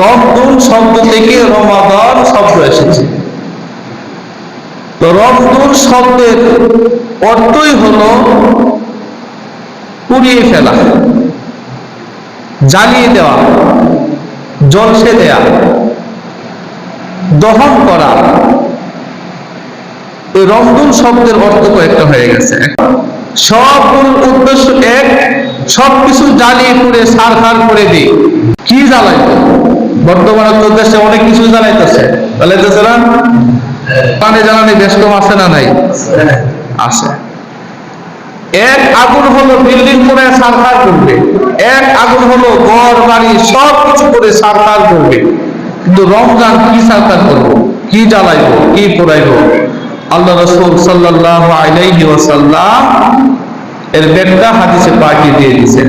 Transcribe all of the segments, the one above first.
রমদুন শব্দ থেকে রমাদান শব্দ এসেছে। রমদুন শব্দের অর্থই হলো পুড়িয়ে ফেলা, জ্বালিয়ে দেওয়া, জলসে দেয়া, দহন করা। এই রমদুন শব্দের অর্থ কয়েকটা হয়ে গেছে। সবগুলো উদ্দেশ্য এক সবকিছু জ্বালিয়ে পুড়ে, সার সারখার করে দিই। কি জ্বালাইতো বর্তমানে দেশে অনেক কিছু জ্বালাইতেছে। জ্বালাইতেছে না? পানি জ্বালানি বেশ কম আছে না নাই? আছে। এক আগুন হলো বিল্ডিং করে করবে। এক আগুন হলো ঘর, বাড়ি সব কিছু করে সারখার করবে। কিন্তু রমজান কি সারখার করব? কি জ্বালাইবো? কি পোড়াইবো? আল্লাহ রসুল সাল্লাহ আলাইহি ওয়াসাল্লাম এর ব্যাখ্যা হাদিসে পাকি দিয়ে দিয়েছেন।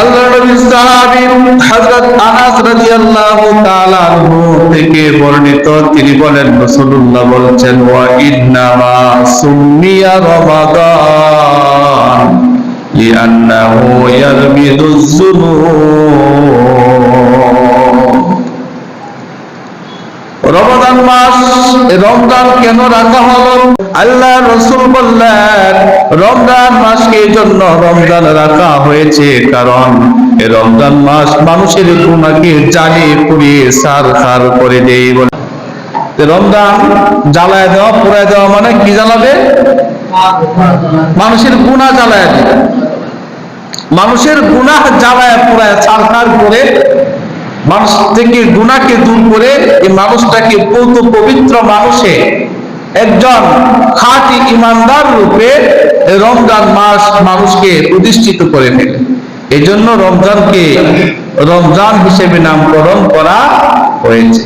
আল্লাহ নবী সাহাবী হযরত আনাস রাদিয়াল্লাহু তাআলা থেকে বর্ণিত, তিনি বলেন, রাসূলুল্লাহ বলেছেন, ওয়া ইন্নামা সুমিয়া রমাদান লিআন্নাহু ইয়ারমিদুজ রমজান মাস রমজান কেন রাখা হলো? আল্লাহ রসুল বললেন, রমজান মাসকে এই জন্য রমজান রাখা হয়েছে কারণ রমজান মাস মানুষের গুণাকে জ্বালিয়ে পুড়িয়ে সার সার করে দেই বলে। রমজান জ্বালায় দেওয়া, পুড়ায় দেওয়া মানে কি জ্বালাবে? মানুষের গুণা জ্বালায় মানুষের গুনাহ জ্বালায় পুরায় ছাড়খাড় করে মানুষ থেকে গুণাকে দূর করে এই মানুষটাকে কৌত পবিত্র মানুষে একজন খাঁটি ইমানদার রূপে রমজান মাস মানুষকে প্রতিষ্ঠিত করে ফেলে। এই জন্য রমজানকে রমজান হিসেবে নামকরণ করা হয়েছে।